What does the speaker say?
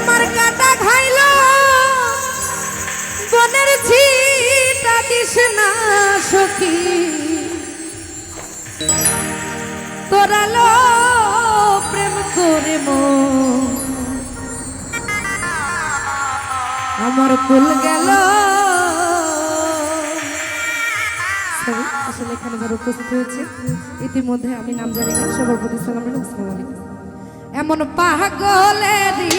আমার কাটা খাইল বনের ছিটা দিস না সখী। তোরালো প্রেম করে মো। আমার কুল গেল। আসলে এখানে যারা উপস্থিত হয়েছে ইতিমধ্যে আমি নাম জানি না সবার প্রতি সালাম রইল, আসসালামু আলাইকুম। এমন পাগলেরই